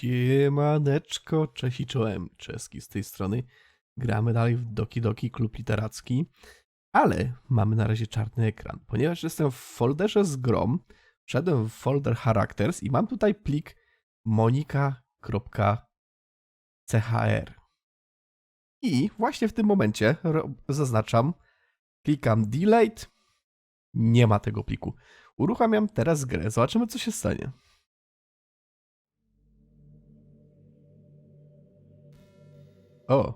Siemaneczko, cześć i czołem, czeski z tej strony. Gramy dalej w Doki Doki Klub Literacki, ale mamy na razie czarny ekran, ponieważ jestem w folderze z grom, wszedłem w folder Characters i mam tutaj plik monika.chr. I właśnie w tym momencie zaznaczam, klikam delete, nie ma tego pliku. Uruchamiam teraz grę, zobaczymy co się stanie. O.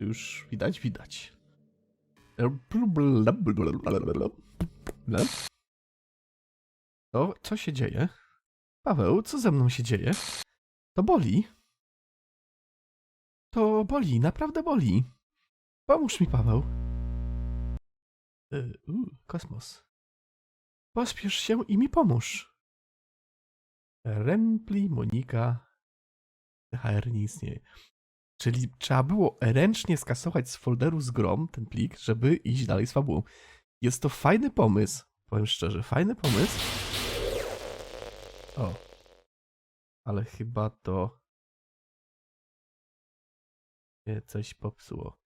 Już widać, widać. To co się dzieje? Paweł, co ze mną się dzieje? To boli. To boli, naprawdę boli. Pomóż mi, Paweł. Y, u, kosmos. Pospiesz się i mi pomóż. Rempli, Monika. THR nie istnieje. Czyli trzeba było ręcznie skasować z folderu z grom ten plik, żeby iść dalej z fabułą. Jest to fajny pomysł. Powiem szczerze, fajny pomysł. O. Ale chyba to się coś popsuło.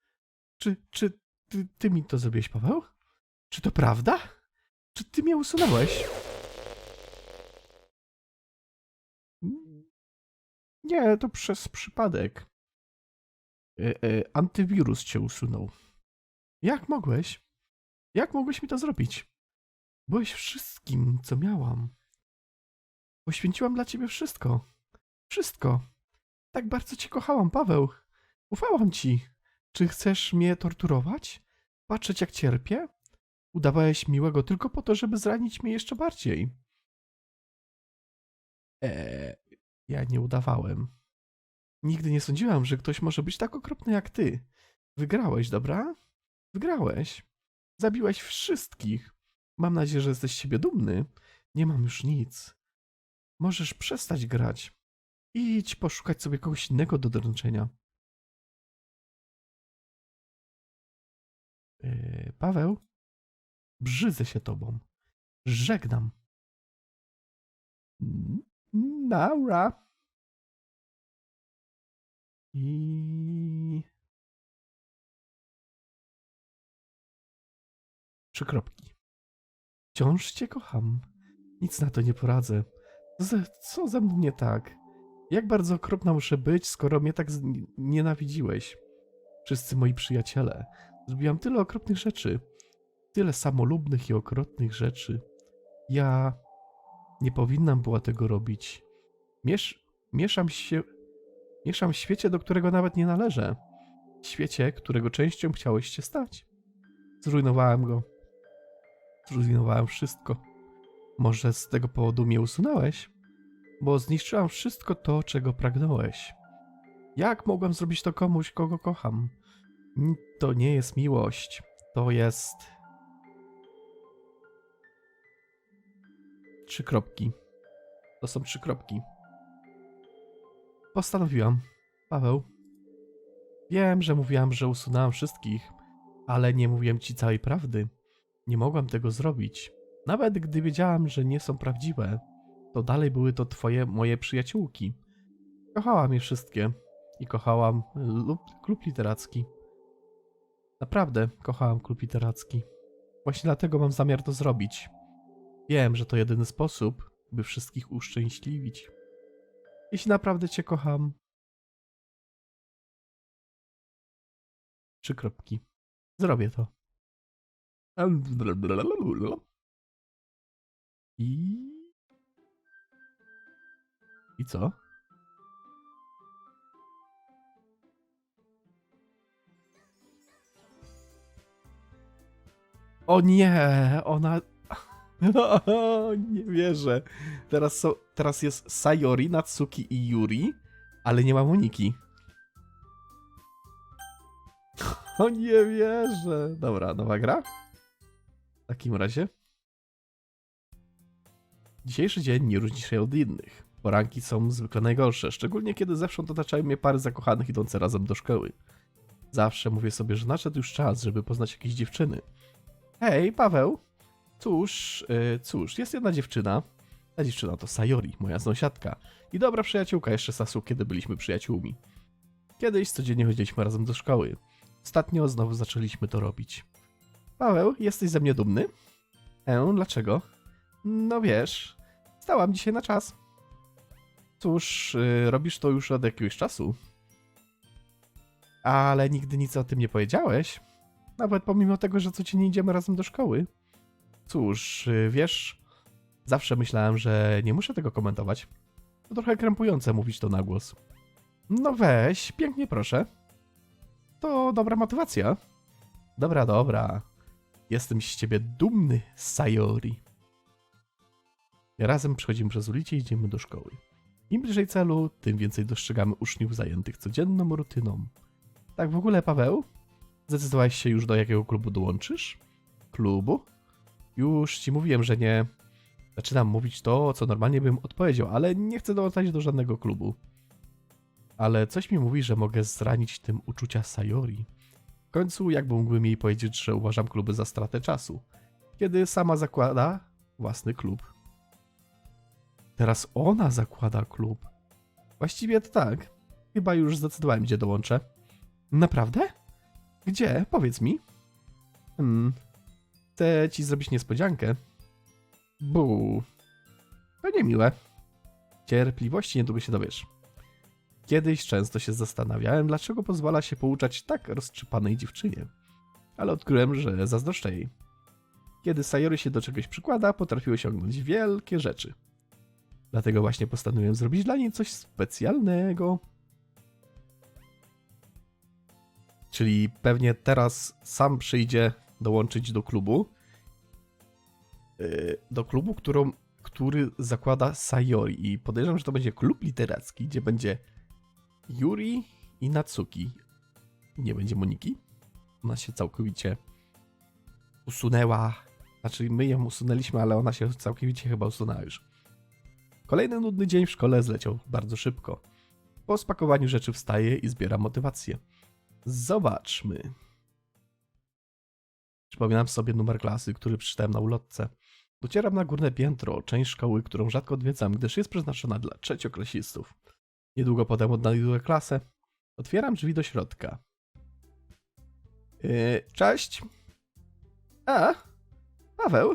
Czy, czy ty, ty mi to zrobiłeś, Paweł? Czy to prawda? Czy ty mnie usunąłeś? Nie, to przez przypadek. E, e, antywirus cię usunął. Jak mogłeś? Jak mogłeś mi to zrobić? Byłeś wszystkim, co miałam. Poświęciłam dla ciebie wszystko. Wszystko. Tak bardzo cię kochałam, Paweł. Ufałam ci. Czy chcesz mnie torturować? Patrzeć, jak cierpię? Udawałeś miłego tylko po to, żeby zranić mnie jeszcze bardziej. Eee, ja nie udawałem. Nigdy nie sądziłam, że ktoś może być tak okropny jak ty. Wygrałeś, dobra? Wygrałeś. Zabiłeś wszystkich. Mam nadzieję, że jesteś z siebie dumny. Nie mam już nic. Możesz przestać grać. Idź poszukać sobie kogoś innego do dręczenia. Yy, Paweł? Brzydzę się tobą. Żegnam. Naura. I... Trzy kropki. Wciąż cię kocham. Nic na to nie poradzę. Co ze, mną nie tak? Jak bardzo okropna muszę być, skoro mnie tak nienawidziłeś? Wszyscy moi przyjaciele. Zrobiłam tyle okropnych rzeczy. Tyle samolubnych i okropnych rzeczy. Ja nie powinnam była tego robić. Miesz, mieszam się Mieszam w świecie, do którego nawet nie należę. Świecie, którego częścią chciałeś się stać. Zrujnowałem go. Zrujnowałem wszystko. Może z tego powodu mnie usunąłeś? Bo zniszczyłam wszystko to, czego pragnąłeś. Jak mogłem zrobić to komuś, kogo kocham? To nie jest miłość. To jest. Trzy kropki. To są trzy kropki. Postanowiłam. Paweł. Wiem, że mówiłam, że usunęłam wszystkich, ale nie mówiłem ci całej prawdy. Nie mogłam tego zrobić. Nawet gdy wiedziałam, że nie są prawdziwe, to dalej były to twoje, moje przyjaciółki. Kochałam je wszystkie i kochałam lub klub literacki. Naprawdę kochałam klub literacki. Właśnie dlatego mam zamiar to zrobić. Wiem, że to jedyny sposób, by wszystkich uszczęśliwić. Jeśli naprawdę cię kocham. Trzy kropki. Zrobię to. I. I co? O nie, ona. nie wierzę. Teraz, są, teraz jest Sayori, Natsuki i Yuri, ale nie ma Moniki. O nie wierzę. Dobra, nowa gra? W takim razie. Dzisiejszy dzień nie różni się od innych. Poranki są zwykle najgorsze, szczególnie kiedy zewsząd otaczają mnie pary zakochanych idące razem do szkoły. Zawsze mówię sobie, że nadszedł już czas, żeby poznać jakieś dziewczyny. Hej, Paweł. Cóż, y, cóż, jest jedna dziewczyna. Ta dziewczyna to Sayori, moja sąsiadka i dobra przyjaciółka jeszcze Sasu, kiedy byliśmy przyjaciółmi. Kiedyś codziennie chodziliśmy razem do szkoły. Ostatnio znowu zaczęliśmy to robić. Paweł, jesteś ze mnie dumny? E, dlaczego? No wiesz, stałam dzisiaj na czas. Cóż, yy, robisz to już od jakiegoś czasu. Ale nigdy nic o tym nie powiedziałeś. Nawet pomimo tego, że codziennie idziemy razem do szkoły. Cóż, wiesz, zawsze myślałem, że nie muszę tego komentować. To trochę krępujące mówić to na głos. No weź, pięknie proszę. To dobra motywacja. Dobra, dobra. Jestem z ciebie dumny, Sayori. Razem przechodzimy przez ulicę i idziemy do szkoły. Im bliżej celu, tym więcej dostrzegamy uczniów zajętych codzienną rutyną. Tak w ogóle, Paweł? Zdecydowałeś się już do jakiego klubu dołączysz? Klubu? Już ci mówiłem, że nie. Zaczynam mówić to, co normalnie bym odpowiedział, ale nie chcę dołączać do żadnego klubu. Ale coś mi mówi, że mogę zranić tym uczucia Sayori. W końcu, jakby mógłbym jej powiedzieć, że uważam kluby za stratę czasu, kiedy sama zakłada własny klub. Teraz ona zakłada klub. Właściwie to tak. Chyba już zdecydowałem, gdzie dołączę. Naprawdę? Gdzie? Powiedz mi. Hmm. Chcę ci zrobić niespodziankę. Bu. To niemiłe. Cierpliwości niedługo się dowiesz. Kiedyś często się zastanawiałem, dlaczego pozwala się pouczać tak roztrzypanej dziewczynie. Ale odkryłem, że zazdroszczę jej. Kiedy Sayori się do czegoś przykłada, potrafi osiągnąć wielkie rzeczy. Dlatego właśnie postanowiłem zrobić dla niej coś specjalnego. Czyli pewnie teraz sam przyjdzie dołączyć do klubu. Yy, Do klubu, którą, który zakłada Sayori. I podejrzewam, że to będzie klub literacki, gdzie będzie Yuri i Natsuki. Nie będzie Moniki. Ona się całkowicie usunęła. Znaczy, my ją usunęliśmy, ale ona się całkowicie chyba usunęła już. Kolejny nudny dzień w szkole zleciał bardzo szybko. Po spakowaniu rzeczy wstaję i zbieram motywację. Zobaczmy. Przypominam sobie numer klasy, który przeczytałem na ulotce. Docieram na górne piętro, część szkoły, którą rzadko odwiedzam, gdyż jest przeznaczona dla trzecioklasistów. Niedługo potem odnajduję klasę. Otwieram drzwi do środka. Yy, cześć. A, Paweł,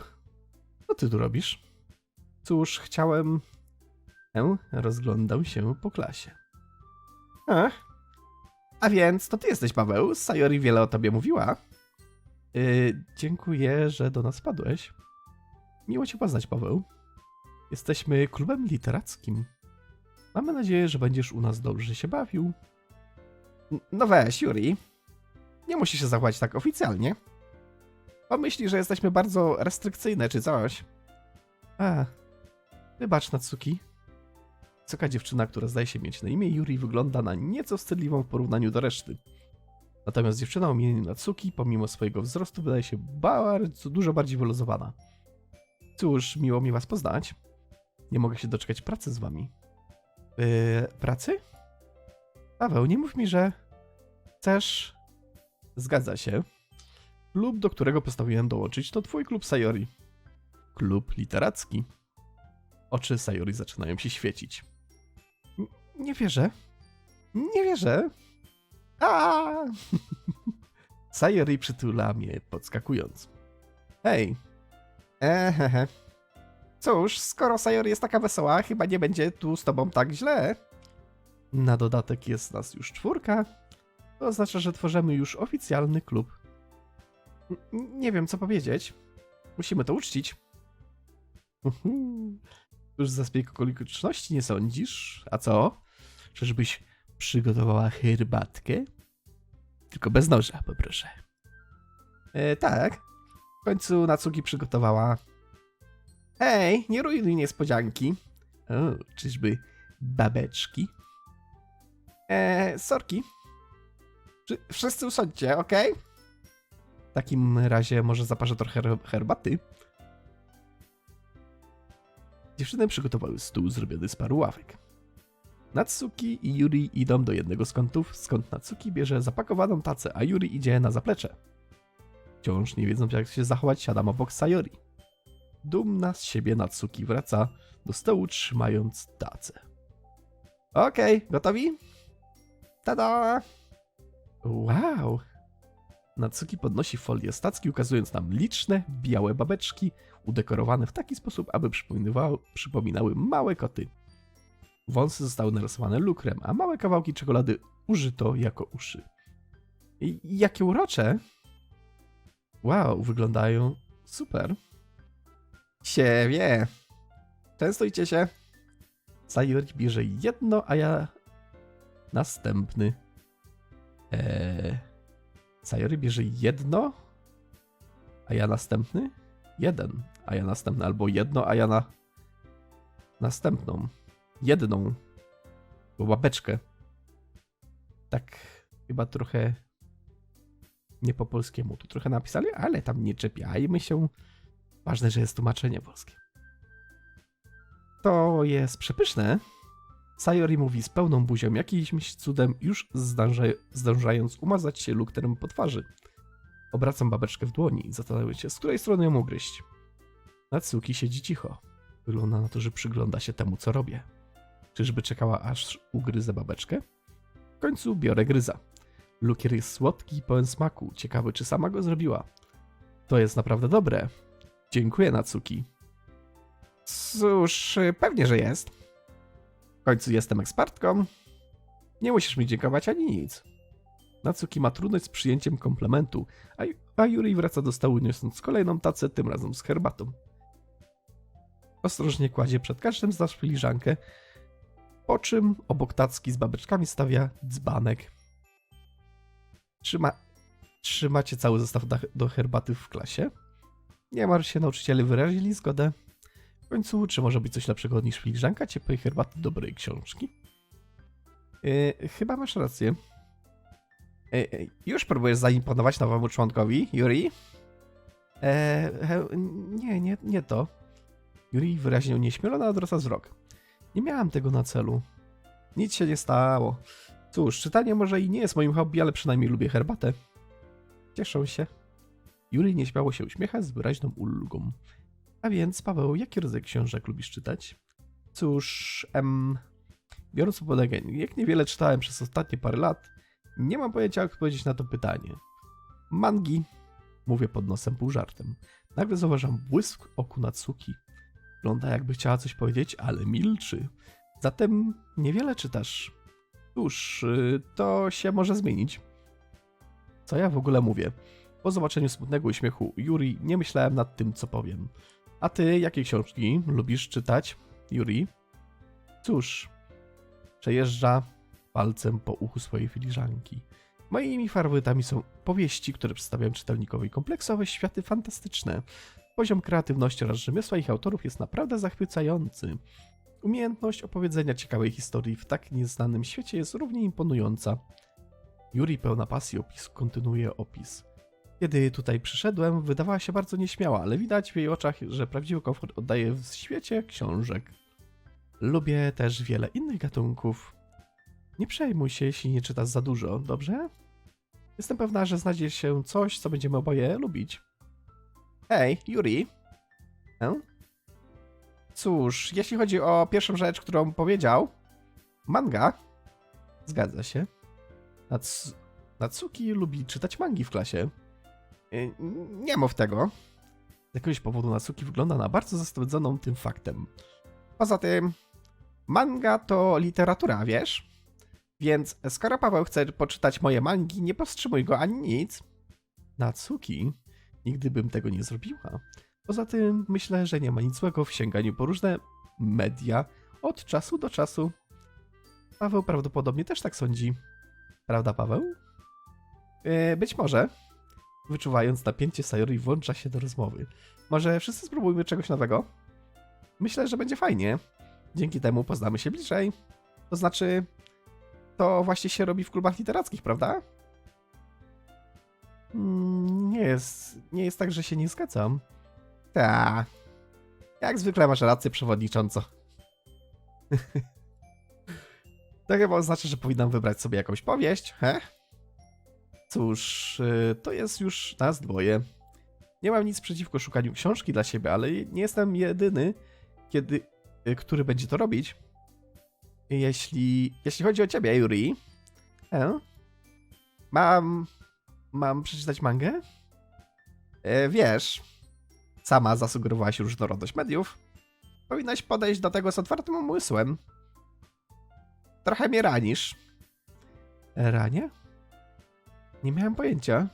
co ty tu robisz? Cóż, chciałem... E, rozglądał się po klasie. A, a więc to ty jesteś Paweł, Sayori wiele o tobie mówiła. Yy, dziękuję, że do nas padłeś. Miło cię poznać, Paweł. Jesteśmy klubem literackim. Mamy nadzieję, że będziesz u nas dobrze się bawił. No weź, Yuri. Nie musisz się zachować tak oficjalnie. Pomyśli, że jesteśmy bardzo restrykcyjne czy coś. A, wybacz Natsuki. Wysoka dziewczyna, która zdaje się mieć na imię Yuri, wygląda na nieco wstydliwą w porównaniu do reszty. Natomiast dziewczyna o imieniu Natsuki, pomimo swojego wzrostu, wydaje się bardzo, dużo bardziej wyluzowana. Cóż, miło mi was poznać. Nie mogę się doczekać pracy z wami. Yy, pracy? Paweł, nie mów mi, że chcesz... Zgadza się. Klub, do którego postanowiłem dołączyć, to twój klub Sayori. Klub literacki. Oczy Sayori zaczynają się świecić. N- nie wierzę. Nie wierzę. A! Sayori przytula mnie, podskakując. Hej. Ehehe. Cóż, skoro Sayori jest taka wesoła, chyba nie będzie tu z tobą tak źle. Na dodatek jest nas już czwórka. To oznacza, że tworzymy już oficjalny klub. N- nie wiem, co powiedzieć. Musimy to uczcić. Już za zbieg okoliczności nie sądzisz? A co? Czyżbyś przygotowała herbatkę? Tylko bez noża, poproszę. E, tak. W końcu Natsuki przygotowała. Hej, nie rujnuj niespodzianki. O, czyżby babeczki? E, sorki. Wszyscy usiądźcie, okej? W takim razie może zaparzę trochę her- herbaty. Dziewczyny przygotowały stół zrobiony z paru ławek. Natsuki i Yuri idą do jednego z kątów, skąd Natsuki bierze zapakowaną tacę, a Yuri idzie na zaplecze. Wciąż nie wiedząc jak się zachować, siadam obok Sayori. Dumna z siebie Natsuki wraca do stołu, trzymając tacę. Okej, gotowi? Tada! Wow! Natsuki podnosi folię z tacki, ukazując nam liczne, białe babeczki, udekorowane w taki sposób, aby przypominały małe koty. Wąsy zostały narysowane lukrem, a małe kawałki czekolady użyto jako uszy. I jakie urocze! Wow, wyglądają super. Siebie! Częstujcie się. Sayori bierze jedno, a ja następny. Eee, Sayori bierze jedno, a ja następny? Jeden, a ja następny. Albo jedno, a ja na następną. Jedną. Bo babeczkę. Tak chyba trochę nie po polskiemu. Tu trochę napisali, ale tam nie czepiajmy się. Ważne, że jest tłumaczenie polskie. To jest przepyszne. Sayori mówi z pełną buzią, jakimś cudem już zdąża, zdążając umazać się lukterem po twarzy. Obracam babeczkę w dłoni, zastanawiając się, z której strony ją ugryźć. Natsuki siedzi cicho. Wygląda na to, że przygląda się temu, co robię. Czyżby czekała, aż ugryzę babeczkę? W końcu biorę gryza. Lukier jest słodki i pełen smaku. Ciekawy, czy sama go zrobiła. To jest naprawdę dobre. Dziękuję, Natsuki. Cóż, pewnie, że jest. W końcu jestem ekspertką. Nie musisz mi dziękować ani nic. Natsuki ma trudność z przyjęciem komplementu, a, Yuri wraca do stołu niosąc kolejną tacę, tym razem z herbatą. Ostrożnie kładzie przed każdym z nas filiżankę, po czym obok tacki z babeczkami stawia dzbanek. Trzyma, trzymacie cały zestaw do, herbaty w klasie? Nie martw się, nauczyciele wyrazili zgodę. W końcu, czy może być coś lepszego niż filiżanka ciepłej herbaty dobrej książki? Yy, chyba masz rację. Yy, już próbujesz zaimponować nowemu członkowi, Yuri? Eee, nie, nie, nie to. Yuri wyraźnie unieśmielona odwraca wzrok. Nie miałam tego na celu. Nic się nie stało. Cóż, czytanie może i nie jest moim hobby, ale przynajmniej lubię herbatę. Cieszę się. Yuri nieśmiało się uśmiecha z wyraźną ulgą. A więc, Paweł, jaki rodzaj książek lubisz czytać? Cóż, em, biorąc pod uwagę, jak niewiele czytałem przez ostatnie parę lat, nie mam pojęcia, jak odpowiedzieć na to pytanie. Mangi, mówię pod nosem pół żartem. Nagle zauważam błysk oku Natsuki. Wygląda jakby chciała coś powiedzieć, ale milczy. Zatem niewiele czytasz. Cóż, y, to się może zmienić. Co ja w ogóle mówię? Po zobaczeniu smutnego uśmiechu Yuri nie myślałem nad tym, co powiem. A ty, jakie książki lubisz czytać, Yuri? Cóż, przejeżdża palcem po uchu swojej filiżanki. Moimi faworytami są powieści, które przedstawiają czytelnikowi kompleksowe światy fantastyczne. Poziom kreatywności oraz rzemiosła ich autorów jest naprawdę zachwycający. Umiejętność opowiedzenia ciekawej historii w tak nieznanym świecie jest równie imponująca. Yuri pełna pasji opis kontynuuje opis. Kiedy tutaj przyszedłem, wydawała się bardzo nieśmiała, ale widać w jej oczach, że prawdziwy komfort oddaje w świecie książek. Lubię też wiele innych gatunków. Nie przejmuj się, jeśli nie czytasz za dużo, dobrze? Jestem pewna, że znajdzie się coś, co będziemy oboje lubić. Hej, Yuri. E? Cóż, jeśli chodzi o pierwszą rzecz, którą powiedział, manga. Zgadza się. Nats Natsuki lubi czytać mangi w klasie. Yy, Nie mów tego. Z jakiegoś powodu Natsuki wygląda na bardzo zastanawianą tym faktem. Poza tym, manga to literatura, wiesz? Więc skoro Paweł chce poczytać moje mangi, nie powstrzymuj go ani nic. Natsuki, nigdy bym tego nie zrobiła. Poza tym myślę, że nie ma nic złego w sięganiu po różne media od czasu do czasu. Paweł prawdopodobnie też tak sądzi. Prawda, Paweł? Yy, być może. Wyczuwając napięcie, Sayori włącza się do rozmowy. Może wszyscy spróbujmy czegoś nowego? Myślę, że będzie fajnie. Dzięki temu poznamy się bliżej. To znaczy, to właśnie się robi w klubach literackich, prawda? Mm, Nie jest, nie jest tak, że się nie zgadzam. Ta. Jak zwykle masz rację, przewodnicząco. to chyba oznacza, że powinnam wybrać sobie jakąś powieść, he? Cóż, y, to jest już nas dwoje. Nie mam nic przeciwko szukaniu książki dla siebie, ale nie jestem jedyny, kiedy y, który będzie to robić. Jeśli, jeśli chodzi o ciebie, Yuri, e, mam, mam przeczytać mangę? E, wiesz, sama zasugerowałaś różnorodność mediów. Powinnaś podejść do tego z otwartym umysłem. Trochę mnie ranisz. Ranie? Nie miałem pojęcia.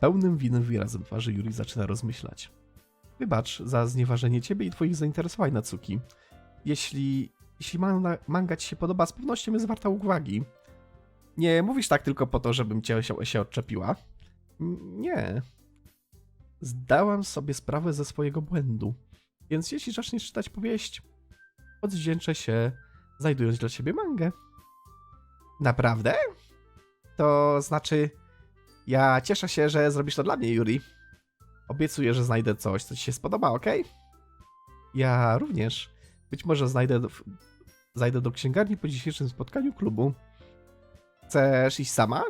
Pełnym winem wyrazem twarzy Yuri zaczyna rozmyślać. Wybacz za znieważenie ciebie i twoich zainteresowań, Natsuki. Jeśli, jeśli manga, manga ci się podoba, z pewnością jest warta uwagi. Nie mówisz tak tylko po to, żebym cię się, się odczepiła. Nie. Zdałam sobie sprawę ze swojego błędu. Więc jeśli zaczniesz czytać powieść, odwdzięczę się, znajdując dla ciebie mangę. Naprawdę? To znaczy, ja cieszę się, że zrobisz to dla mnie, Yuri. Obiecuję, że znajdę coś, co ci się spodoba, ok? Ja również. Być może znajdę do, zajdę do księgarni po dzisiejszym spotkaniu klubu. Chcesz iść sama?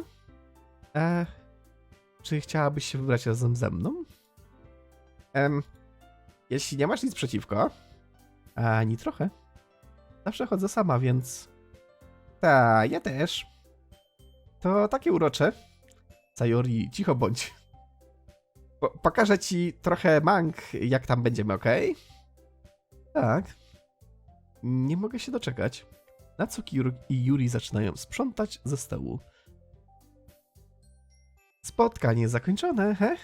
E, czy chciałabyś się wybrać razem ze mną? Em, jeśli nie masz nic przeciwko, ani trochę, zawsze chodzę sama, więc... Ta, ja też. To takie urocze. Sayori, cicho bądź. Po pokażę ci trochę mang, jak tam będziemy, ok? Tak. Nie mogę się doczekać. Natsuki i Yuri zaczynają sprzątać ze stołu. Spotkanie zakończone, he?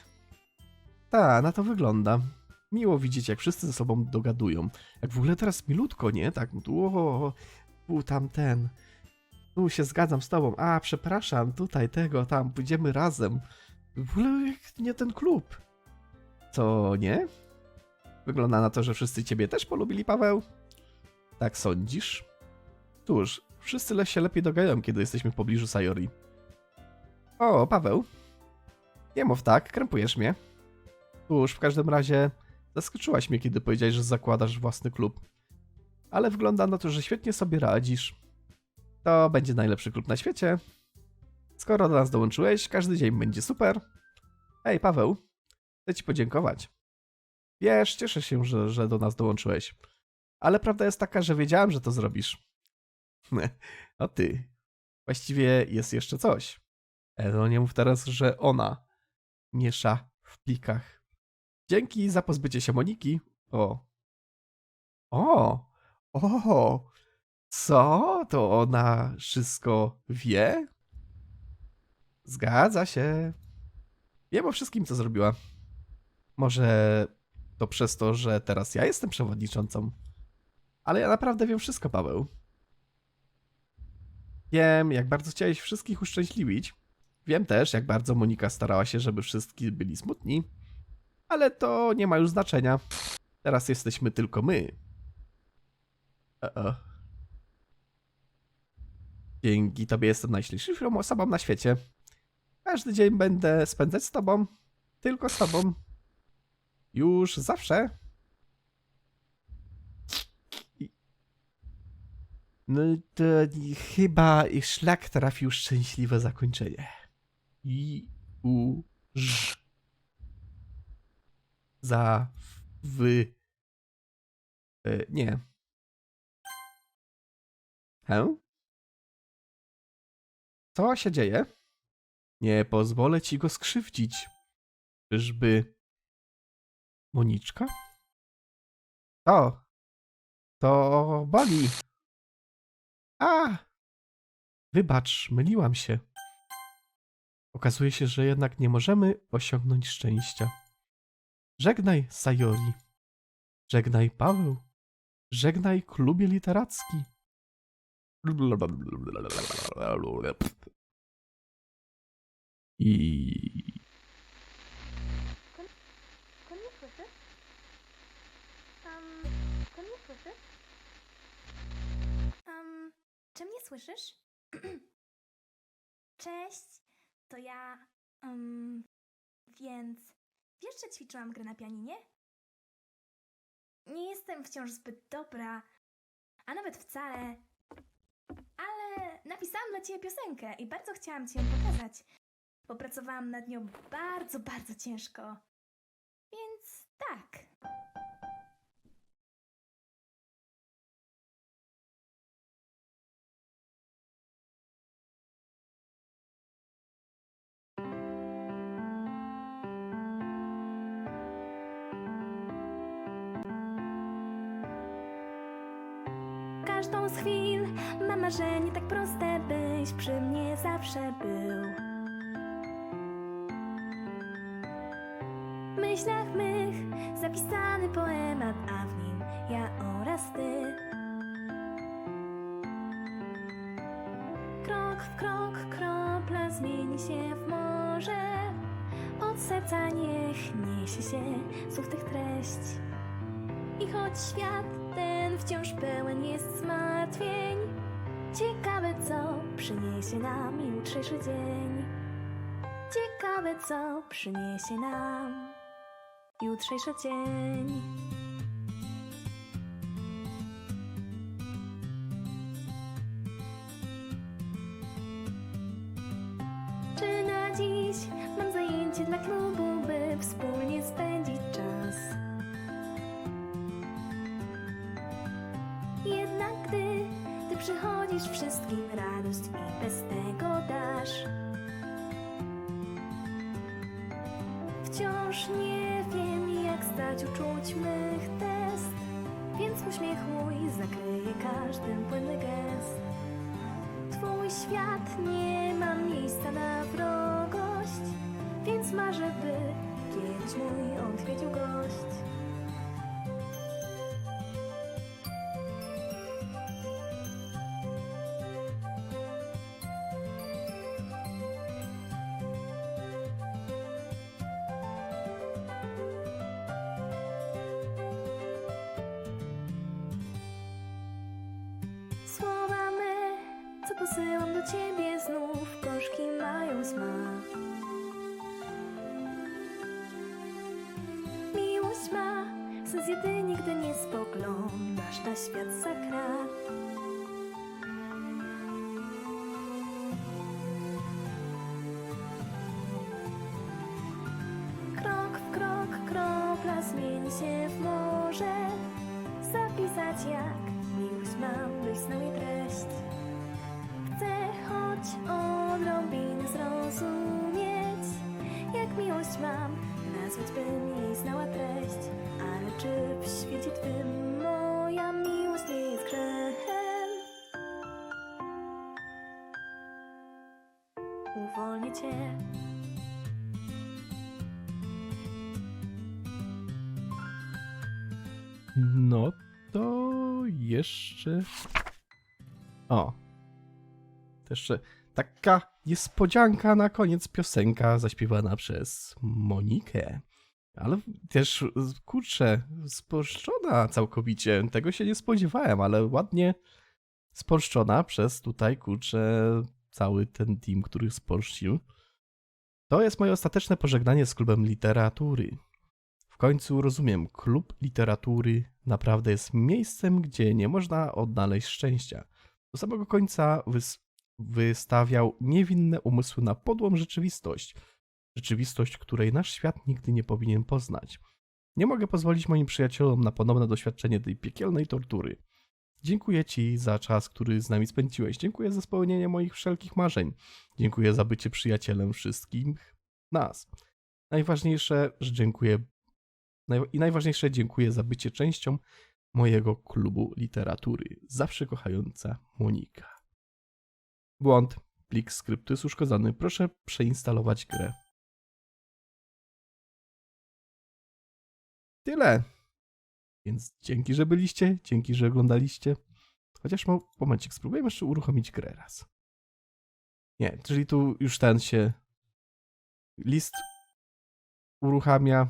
Ta, na to wygląda. Miło widzieć, jak wszyscy ze sobą dogadują. Jak w ogóle teraz milutko, nie? Tak, tu, o, tu, tam, ten. Tu się zgadzam z tobą. A, przepraszam, tutaj, tego, tam, pójdziemy razem. W ogóle jak nie ten klub. Co, nie? Wygląda na to, że wszyscy ciebie też polubili, Paweł. Tak sądzisz? Cóż, wszyscy się lepiej dogadują, kiedy jesteśmy w pobliżu Sayori. O, Paweł. Nie mów tak, krępujesz mnie. Cóż, w każdym razie zaskoczyłaś mnie, kiedy powiedziałeś, że zakładasz własny klub. Ale wygląda na to, że świetnie sobie radzisz. To będzie najlepszy klub na świecie. Skoro do nas dołączyłeś, każdy dzień będzie super. Ej, Paweł, chcę ci podziękować. Wiesz, cieszę się, że, że do nas dołączyłeś. Ale prawda jest taka, że wiedziałem, że to zrobisz. o ty. Właściwie jest jeszcze coś. No nie mów teraz, że ona miesza w plikach. Dzięki za pozbycie się Moniki. O. O. O. Co? To ona wszystko wie? Zgadza się. Wiem o wszystkim, co zrobiła. Może to przez to, że teraz ja jestem przewodniczącą. Ale ja naprawdę wiem wszystko, Paweł. Wiem, jak bardzo chciałeś wszystkich uszczęśliwić. Wiem też, jak bardzo Monika starała się, żeby wszyscy byli smutni. Ale to nie ma już znaczenia. Teraz jesteśmy tylko my. Uh-oh. Dzięki tobie jestem najśliczniejszą osobą na świecie. Każdy dzień będę spędzać z tobą. Tylko z tobą. Już zawsze. No to chyba szlak trafił szczęśliwe zakończenie. I u ż. Za w. E, nie. Hę? Co się dzieje? Nie pozwolę ci go skrzywdzić. Czyżby. Moniczka? O! To boli. A! Wybacz, myliłam się. Okazuje się, że jednak nie możemy osiągnąć szczęścia. Żegnaj, Sayori. Żegnaj, Paweł. Żegnaj, klubie literacki. I... czy mnie słyszysz? Cześć, to ja. Um, więc wiesz, że ćwiczyłam grę na pianinie? Nie jestem wciąż zbyt dobra, a nawet wcale. Ale napisałam dla ciebie piosenkę i bardzo chciałam ci ją pokazać. Popracowałam nad nią bardzo, bardzo ciężko. Więc tak. Byś przy mnie zawsze był. W myślach mych zapisany poemat, a w nim ja oraz ty. Krok w krok kropla zmieni się w morze. Od serca niech niesie się słów tych treść. I choć świat ten wciąż pełen jest zmartwień, ciekawe co przyniesie nam jutrzejszy dzień. Ciekawe co przyniesie nam jutrzejszy dzień. Przychodzisz, wszystkim radość i bez tego dasz. Wciąż nie wiem, jak stać uczuć mych test, więc uśmiech mój zakryje każdy płynny gest. Twój świat nie ma miejsca na wrogość, więc marzę, by kiedyś mój odwiedził gość. Posyłam do ciebie znów, gorzki mają smak. Miłość ma sens jedynie, gdy nie spoglądasz na świat za krat. Nazwać bym jej znała treść. Ale czy w świecie twym moja miłość nie jest grzechem? Uwolnię cię. No to jeszcze. O. Jeszcze taka niespodzianka na koniec piosenka zaśpiewana przez Monikę. Ale też, kurczę, spolszczona całkowicie. Tego się nie spodziewałem, ale ładnie spolszczona przez tutaj, kurczę, cały ten team, który spolszczył. To jest moje ostateczne pożegnanie z klubem literatury. W końcu rozumiem, klub literatury naprawdę jest miejscem, gdzie nie można odnaleźć szczęścia. Do samego końca wys- wystawiał niewinne umysły na podłą rzeczywistość. Rzeczywistość, której nasz świat nigdy nie powinien poznać. Nie mogę pozwolić moim przyjacielom na ponowne doświadczenie tej piekielnej tortury. Dziękuję Ci za czas, który z nami spędziłeś. Dziękuję za spełnienie moich wszelkich marzeń. Dziękuję za bycie przyjacielem wszystkich nas. Najważniejsze, że dziękuję I najważniejsze, dziękuję za bycie częścią mojego klubu literatury. Zawsze kochająca Monika. Błąd. Plik skryptu jest uszkodzony. Proszę przeinstalować grę. Tyle. Więc dzięki, że byliście, dzięki, że oglądaliście. Chociaż mo- momencik, spróbujemy jeszcze uruchomić grę raz. Nie, czyli tu już ten się list uruchamia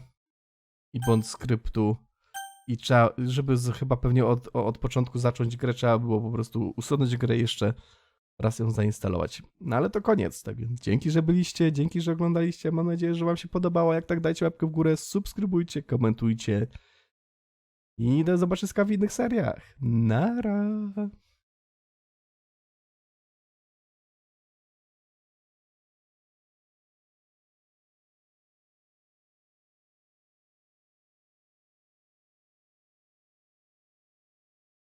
i bądź skryptu. I trzeba, żeby z, chyba pewnie od, od początku zacząć grę, trzeba było po prostu usunąć grę jeszcze raz ją zainstalować. No ale to koniec, tak więc dzięki, że byliście, dzięki, że oglądaliście. Mam nadzieję, że wam się podobało. Jak tak, dajcie łapkę w górę, subskrybujcie, komentujcie. I do zobaczyska w innych seriach. Nara!